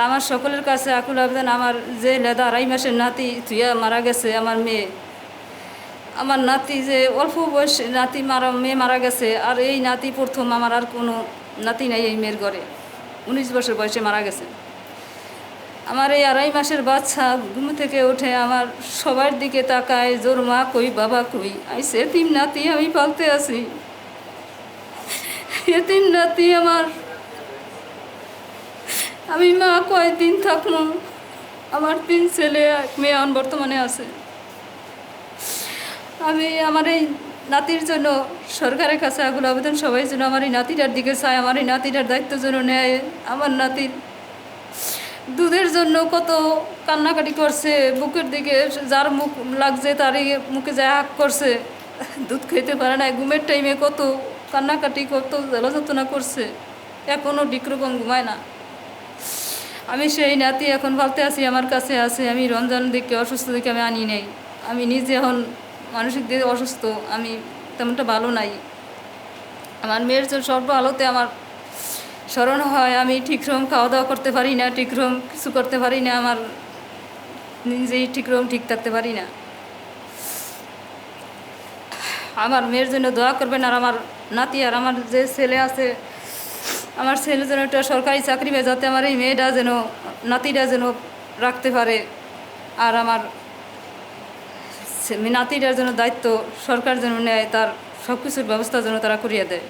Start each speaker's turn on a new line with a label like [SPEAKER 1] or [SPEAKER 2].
[SPEAKER 1] তা আমার সকলের কাছে আকুল আবেদন, আমার যে লেদা আড়াই মাসের নাতি থুয়া মারা গেছে, আমার মেয়ে। আমার নাতি যে অল্প বয়স, নাতি মারা, মেয়ে মারা গেছে, আর এই নাতি প্রথম আমার আর কোনো নাতি নাই এই মেয়ের ঘরে। উনিশ বছর বয়সে মারা গেছে। আমার এই আড়াই মাসের বাচ্চা ঘুম থেকে উঠে আমার সবার দিকে তাকায়, জোর মা কই, বাবা কই আমি সেতিম নাতি আমি পালতে আছি। এতিম নাতি আমার আমি মা কয়দিন থাকব আমার তিন ছেলে এক মেয়ে এখন বর্তমানে আছে। আমি আমার এই নাতির জন্য সরকারের কাছে আগুলো আবেদন, সবাই যেন আমার এই নাতিটার দিকে চায়, আমার এই নাতিটার দায়িত্ব যেন নেয়, আমার নাতির দুধের জন্য কত কান্নাকাটি করছে, বুকের দিকে যার মুখ লাগছে তারই মুখে যা হাক করছে, দুধ খেতে পারে না ঘুমের টাইমে কত কান্নাকাটি, কত জলযন্ত্রণা করছে এখনও ডিক্রকম ঘুমায় না। আমি সেই নাতি এখন বলতে আছি, আমার কাছে আছে, আমি রমজান দিকে অসুস্থ দিকে আমি আনি নাই। আমি নিজে এখন মানসিক দিকে অসুস্থ, আমি তেমনটা ভালো নাই। আমার মেয়ের জন্য সর্ব আলোতে আমার স্মরণ হয়, আমি ঠিকরকম খাওয়া দাওয়া করতে পারি না ঠিকরকম কিছু করতে পারি না, আমার নিজেই ঠিকরকম ঠিক থাকতে পারি না। আমার মেয়ের জন্য দোয়া করবেন, আর আমার নাতি আর আমার যে ছেলে আছে আমার ছেলে যেন একটা সরকারি চাকরি পায় যাতে আমার এই মেয়েটা যেন, নাতিটা যেন রাখতে পারে। আর আমার নাতিটার জন্য দায়িত্ব সরকার যেন নেয়, তার সব কিছুর ব্যবস্থা যেন তারা করিয়ে দেয়।